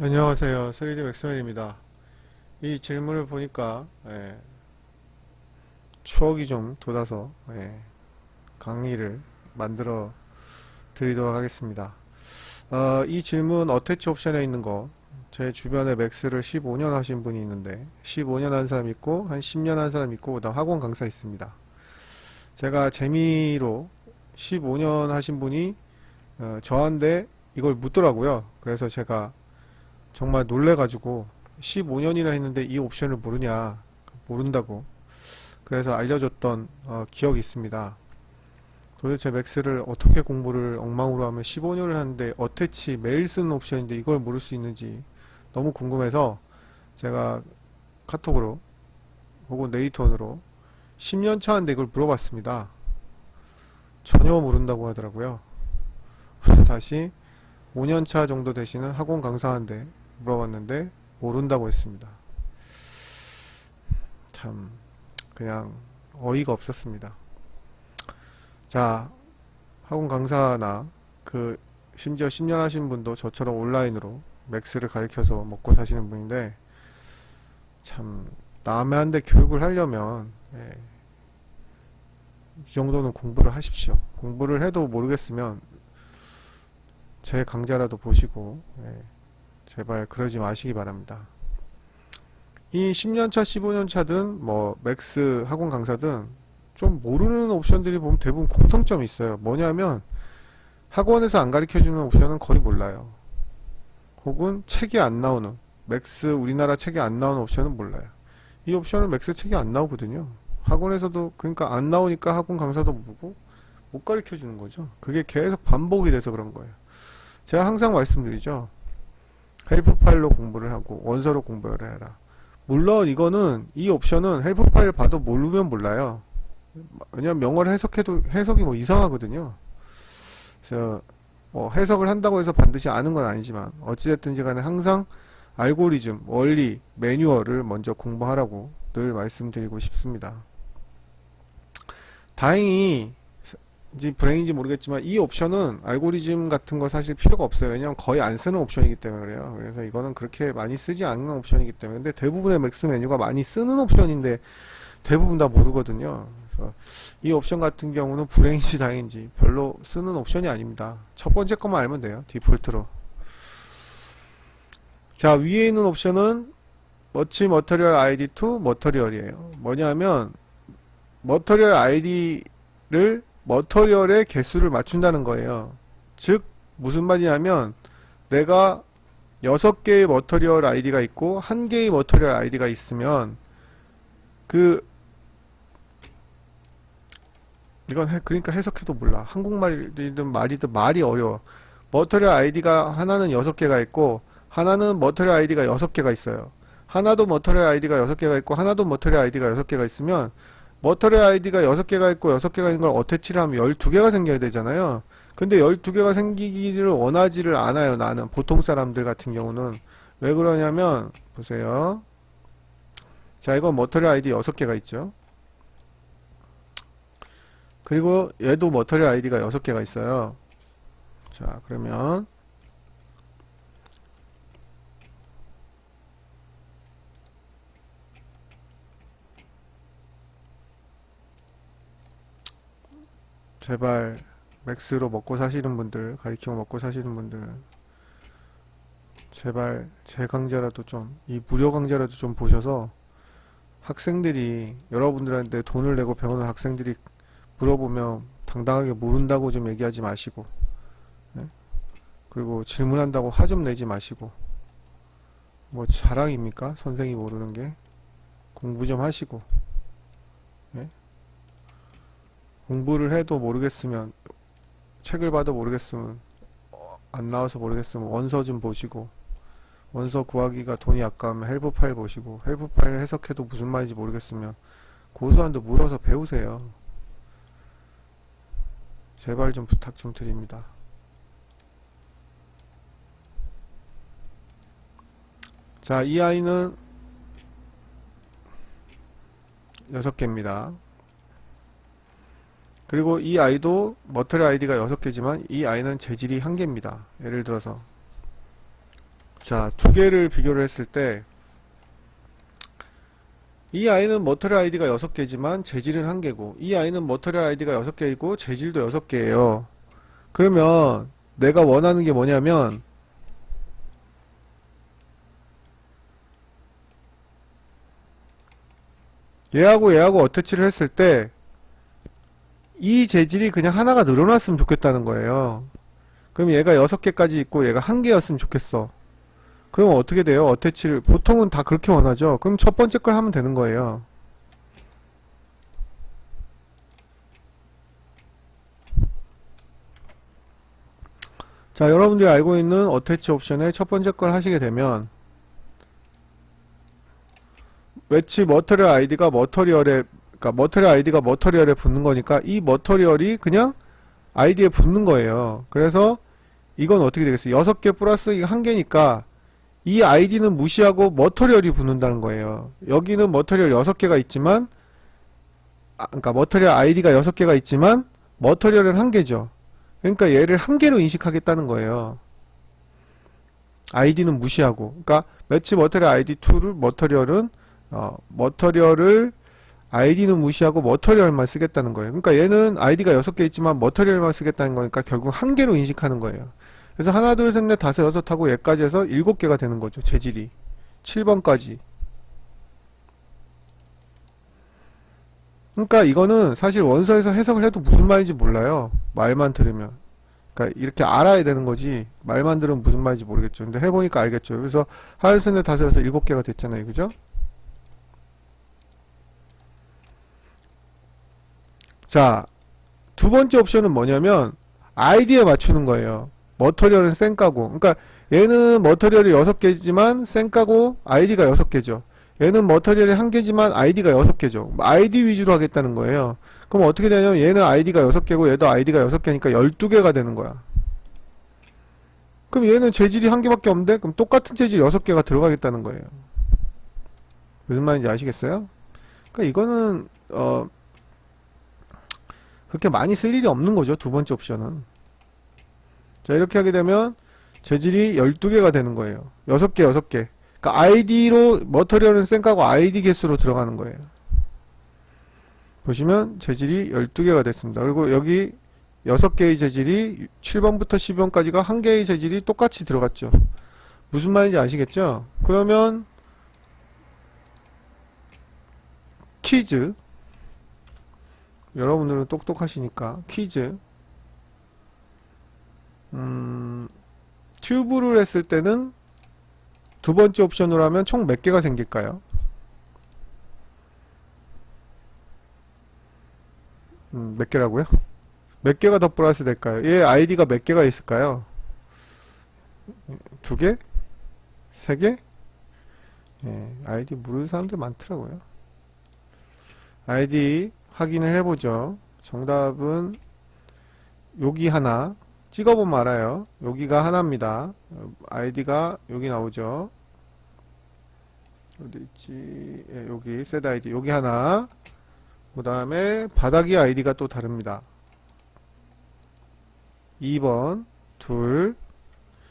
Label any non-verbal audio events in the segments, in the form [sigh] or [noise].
안녕하세요. 3D 맥스맨입니다. 이 질문을 보니까 예, 추억이 좀 돋아서 예, 강의를 만들어 드리도록 하겠습니다. 어, 이 질문 어태치 옵션에 있는 거 제 주변에 맥스를 15년 하신 분이 있는데 15년 한 사람 있고 한 10년 한 사람 있고 그다음 학원 강사 있습니다. 제가 재미로 15년 하신 분이 어, 저한테 이걸 묻더라고요. 그래서 제가 정말 놀래가지고 15년이나 했는데 이 옵션을 모르냐 모른다고 그래서 알려줬던 어, 기억이 있습니다. 도대체 맥스를 어떻게 공부를 엉망으로 하면 15년을 하는데 어태치 매일 쓰는 옵션인데 이걸 모를 수 있는지 너무 궁금해서 제가 카톡으로 혹은 네이톤으로 10년 차인데 이걸 물어봤습니다. 전혀 모른다고 하더라고요. 다시 5년 차 정도 되시는 학원 강사한테 물어봤는데 모른다고 했습니다. 참 그냥 어이가 없었습니다. 자 학원 강사나 그 심지어 10년 하신 분도 저처럼 온라인으로 맥스를 가르쳐서 먹고 사시는 분인데 참 남한테 교육을 하려면 예, 이 정도는 공부를 하십시오. 공부를 해도 모르겠으면 제 강좌라도 보시고 예, 제발 그러지 마시기 바랍니다. 이 10년차, 15년차든 뭐 맥스 학원 강사든 좀 모르는 옵션들이 보면 대부분 공통점이 있어요. 뭐냐면 학원에서 안 가르쳐주는 옵션은 거의 몰라요. 혹은 책이 안 나오는 맥스 우리나라 책이 안 나오는 옵션은 몰라요. 이 옵션은 맥스 책이 안 나오거든요. 학원에서도 그러니까 안 나오니까 학원 강사도 모르고 못 가르쳐 주는 거죠. 그게 계속 반복이 돼서 그런 거예요. 제가 항상 말씀드리죠. 헬프 파일로 공부를 하고 원서로 공부를 해라. 물론 이거는 이 옵션은 헬프 파일 봐도 모르면 몰라요. 왜냐면 영어를 해석해도 해석이 뭐 이상하거든요. 그래서 뭐 해석을 한다고 해서 반드시 아는 건 아니지만 어찌됐든지 간에 항상 알고리즘, 원리, 매뉴얼을 먼저 공부하라고 늘 말씀드리고 싶습니다. 다행히 인지 불행인지 모르겠지만 이 옵션은 알고리즘 같은 거 사실 필요가 없어요. 왜냐면 거의 안 쓰는 옵션이기 때문에 그래요. 그래서 이거는 그렇게 많이 쓰지 않는 옵션이기 때문에 근데 대부분의 맥스 메뉴가 많이 쓰는 옵션인데 대부분 다 모르거든요. 그래서 이 옵션 같은 경우는 불행인지 다행인지 별로 쓰는 옵션이 아닙니다. 첫 번째 것만 알면 돼요. 디폴트로. 자 위에 있는 옵션은 머치 머터리얼 아이디 투 머터리얼이에요. 뭐냐면 머터리얼 아이디를 머터리얼의 개수를 맞춘다는 거예요. 즉 무슨 말이냐면 내가 6개의 머터리얼 아이디가 있고 1개의 머터리얼 아이디가 있으면 그 이건 해- 그러니까 해석해도 몰라. 한국말이든 말이든 말이 어려워. 머터리얼 아이디가 하나는 6개가 있고 하나는 머터리얼 아이디가 6개가 있어요. 하나도 머터리얼 아이디가 6개가 있고 하나도 머터리얼 아이디가 6개가 있으면 머터리얼 아이디가 6개가 있고 6개가 있는 걸 어태치를 하면 12개가 생겨야 되잖아요. 근데 12개가 생기기를 원하지를 않아요. 나는 보통 사람들 같은 경우는 왜 그러냐면 보세요. 자, 이건 머터리얼 아이디 6개가 있죠. 그리고 얘도 머터리얼 아이디가 6개가 있어요. 자, 그러면 제발 맥스로 먹고 사시는 분들, 가리키고 먹고 사시는 분들, 제발 제 강좌라도 좀, 이 무료 강좌라도 좀 보셔서 학생들이 여러분들한테 돈을 내고 배우는 학생들이 물어보면 당당하게 모른다고 좀 얘기하지 마시고, 예? 그리고 질문한다고 화 좀 내지 마시고, 뭐 자랑입니까? 선생이 모르는 게 공부 좀 하시고, 예? 공부를 해도 모르겠으면 책을 봐도 모르겠으면 어, 안 나와서 모르겠으면 원서 좀 보시고 원서 구하기가 돈이 아까우면 헬프 파일 보시고 헬프 파일 해석해도 무슨 말인지 모르겠으면 고소한테 물어서 배우세요. 제발 좀 부탁 좀 드립니다. 자, 이 아이는 6개입니다. 그리고 이 아이도 머터리 아이디가 6개지만 이 아이는 재질이 1개입니다. 예를 들어서 자, 두 개를 비교를 했을 때, 이 아이는 머터리얼 아이디가 6개지만 재질은 1개고, 이 아이는 머터리얼 아이디가 6개이고, 재질도 6개예요. 그러면 내가 원하는 게 뭐냐면, 얘하고 얘하고 어태치를 했을 때, 이 재질이 그냥 하나가 늘어났으면 좋겠다는 거예요. 그럼 얘가 6개까지 있고 얘가 1개였으면 좋겠어. 그럼 어떻게 돼요? 어태치를 보통은 다 그렇게 원하죠. 그럼 첫 번째 걸 하면 되는 거예요. 자, 여러분들이 알고 있는 어태치 옵션의 첫 번째 걸 하시게 되면 매치 머터리얼 아이디가 머터리얼에 그러니까 머터리얼 아이디가 머터리얼에 붙는 거니까 이 머터리얼이 그냥 아이디에 붙는 거예요. 그래서 이건 어떻게 되겠어요? 6개 플러스 이거 1개니까 이 아이디는 무시하고 머터리얼이 붙는다는 거예요. 여기는 머터리얼 6개가 있지만 아, 그러니까 머터리얼 아이디가 6개가 있지만 머터리얼은 1개죠. 그러니까 얘를 1개로 인식하겠다는 거예요. 아이디는 무시하고 그러니까 매치 머터리얼 아이디 2를 머터리얼은 어, 머터리얼을 아이디는 무시하고 머터리얼만 쓰겠다는 거예요. 그러니까 얘는 아이디가 6개 있지만 머터리얼만 쓰겠다는 거니까 결국 한 개로 인식하는 거예요. 그래서 하나, 둘, 셋, 넷, 다섯, 여섯 하고 얘까지 해서 7개가 되는 거죠. 재질이. 7번까지. 그러니까 이거는 사실 원서에서 해석을 해도 무슨 말인지 몰라요. 말만 들으면. 그러니까 이렇게 알아야 되는 거지. 말만 들으면 무슨 말인지 모르겠죠. 근데 해보니까 알겠죠. 그래서 하나, 둘, 셋, 넷, 다섯, 여섯, 7개가 됐잖아요. 그죠? 자, 두 번째 옵션은 뭐냐면 아이디에 맞추는 거예요. 머터리얼은 쌩까고. 그러니까 얘는 머터리얼이 6개지만 쌩까고 아이디가 6개죠. 얘는 머터리얼이 1개지만 아이디가 6개죠. 아이디 위주로 하겠다는 거예요. 그럼 어떻게 되냐면 얘는 아이디가 6개고 얘도 아이디가 6개니까 12개가 되는 거야. 그럼 얘는 재질이 1개밖에 없는데 그럼 똑같은 재질 6개가 들어가겠다는 거예요. 무슨 말인지 아시겠어요? 그러니까 이거는 어 그렇게 많이 쓸 일이 없는 거죠. 두 번째 옵션은. 자, 이렇게 하게 되면 재질이 12개가 되는 거예요. 6개, 6개. 그러니까 아이디로 머터리얼은 쌩까고 아이디 개수로 들어가는 거예요. 보시면 재질이 12개가 됐습니다. 그리고 여기 6개의 재질이 7번부터 10번까지가 한 개의 재질이 똑같이 들어갔죠. 무슨 말인지 아시겠죠? 그러면 퀴즈 여러분들은 똑똑하시니까 퀴즈 음, 튜브를 했을 때는 두 번째 옵션으로 하면 총 몇 개가 생길까요? 음, 몇 개라고요? 몇 개가 더 플러스 될까요? 얘 아이디가 몇 개가 있을까요? 두 개? 세 개? 예, 아이디 모르는 사람들 많더라고요. 아이디 확인을 해보죠. 정답은 여기 하나 찍어보면 알아요. 여기가 하나입니다. 아이디가 여기 나오죠. 어디 있지? 예, 여기 셋 아이디 여기 하나. 그 다음에 바닥이 아이디가 또 다릅니다. 2번 둘.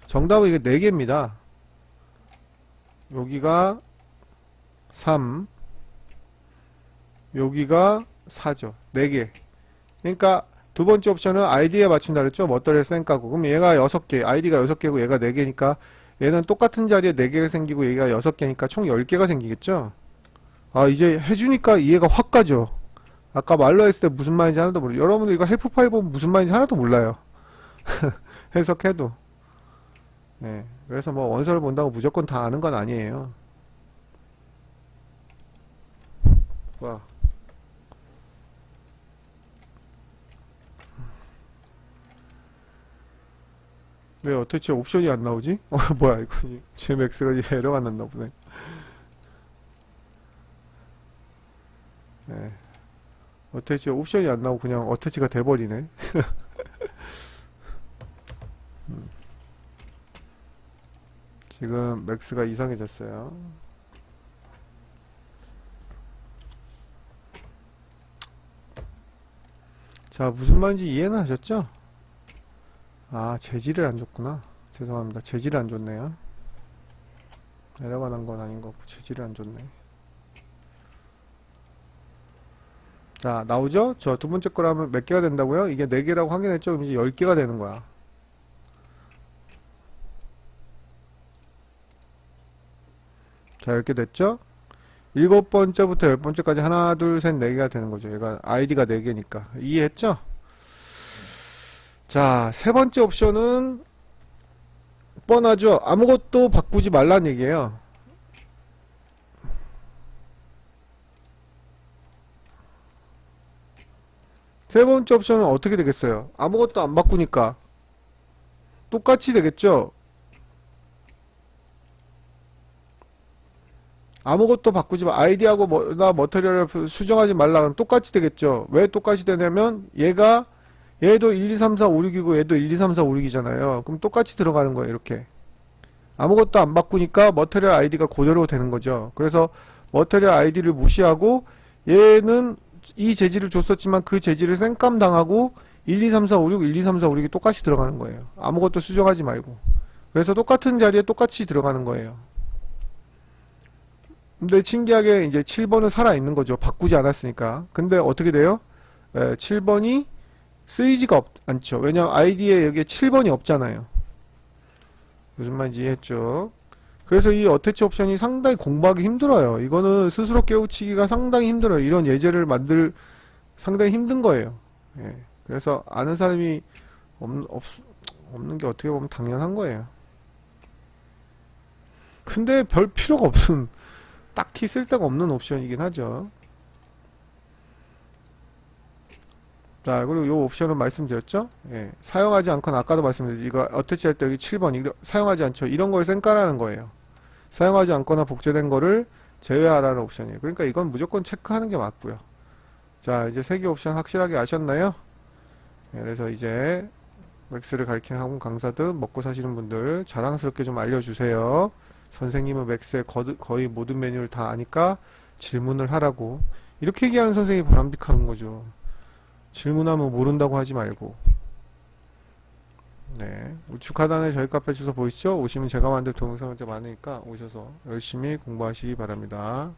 정답은 이게 4개입니다. 여기가 3 여기가 4죠. 4개. 그러니까 두 번째 옵션은 아이디에 맞춘다 그랬죠? 머터리얼 쌩까고. 그럼 얘가 6개, 아이디가 6개고 얘가 4개니까 얘는 똑같은 자리에 4개가 생기고 얘가 6개니까 총 10개가 생기겠죠? 아, 이제 해주니까 이해가 확 가죠? 아까 말로 했을 때 무슨 말인지 하나도 모르요 여러분들 이거 헬프 파일 보면 무슨 말인지 하나도 몰라요. [laughs] 해석해도. 네. 그래서 뭐 원서를 본다고 무조건 다 아는 건 아니에요. 와. 왜 어태치 옵션이 안 나오지? [laughs] 어 뭐야 이거 GMX가 에러가 났나 보네 네. 어태치 옵션이 안 나오고 그냥 어태치가 돼버리네 [laughs] 음. 지금 맥스가 이상해졌어요 자 무슨 말인지 이해는 하셨죠? 아 재질을 안 줬구나 죄송합니다 재질을 안 줬네요 내려가는 건 아닌 것 같고 재질이 안 좋네 자 나오죠? 저 두 번째 거로 하면 몇 개가 된다고요? 이게 4개라고 확인했죠? 그럼 이제 10개가 되는 거야 자 이렇게 됐죠? 일곱 번째부터 열 번째까지 하나 둘 셋 네 개가 되는 거죠 얘가 아이디가 네 개니까 이해했죠? 자 세 번째 옵션은 뻔하죠 아무것도 바꾸지 말란 얘기예요 세 번째 옵션은 어떻게 되겠어요? 아무것도 안 바꾸니까 똑같이 되겠죠? 아무것도 바꾸지 마. 아이디하고 뭐, 나 머터리얼을 수정하지 말라 그러면 똑같이 되겠죠? 왜 똑같이 되냐면 얘가 얘도 1, 2, 3, 4, 5, 6이고 얘도 1, 2, 3, 4, 5, 6이잖아요. 그럼 똑같이 들어가는 거예요. 이렇게. 아무것도 안 바꾸니까 머터리얼 아이디가 그대로 되는 거죠. 그래서 머터리얼 아이디를 무시하고 얘는 이 재질을 줬었지만 그 재질을 쌩감 당하고 1, 2, 3, 4, 5, 6, 1, 2, 3, 4, 5, 6이 똑같이 들어가는 거예요. 아무것도 수정하지 말고. 그래서 똑같은 자리에 똑같이 들어가는 거예요. 근데 신기하게 이제 7번은 살아있는 거죠. 바꾸지 않았으니까. 근데 어떻게 돼요? 에, 7번이 쓰이지가 없, 않죠. 왜냐면 아이디에 여기에 7번이 없잖아요. 무슨 말인지 이해했죠? 그래서 이 어태치 옵션이 상당히 공부하기 힘들어요. 이거는 스스로 깨우치기가 상당히 힘들어요. 이런 예제를 만들 상당히 힘든 거예요. 예. 그래서 아는 사람이 없, 없, 없는 게 어떻게 보면 당연한 거예요. 근데 별 필요가 없은 딱히 쓸데가 없는 옵션이긴 하죠. 자, 그리고 이 옵션은 말씀드렸죠? 예, 사용하지 않거나 아까도 말씀드렸죠. 이거 어태치 할 때 여기 7번 이거 사용하지 않죠. 이런 걸 쌩까라는 거예요. 사용하지 않거나 복제된 거를 제외하라는 옵션이에요. 그러니까 이건 무조건 체크하는 게 맞고요. 자, 이제 세 개 옵션 확실하게 아셨나요? 예, 그래서 이제 맥스를 가리키는 학원 강사들 먹고 사시는 분들 자랑스럽게 좀 알려주세요. 선생님은 맥스의 거의 모든 메뉴를 다 아니까 질문을 하라고 이렇게 얘기하는 선생님이 바람직한 거죠. 질문하면 모른다고 하지 말고 네 우측 하단에 저희 카페 주소 보이시죠? 오시면 제가 만든 동영상 진짜 많으니까 오셔서 열심히 공부하시기 바랍니다.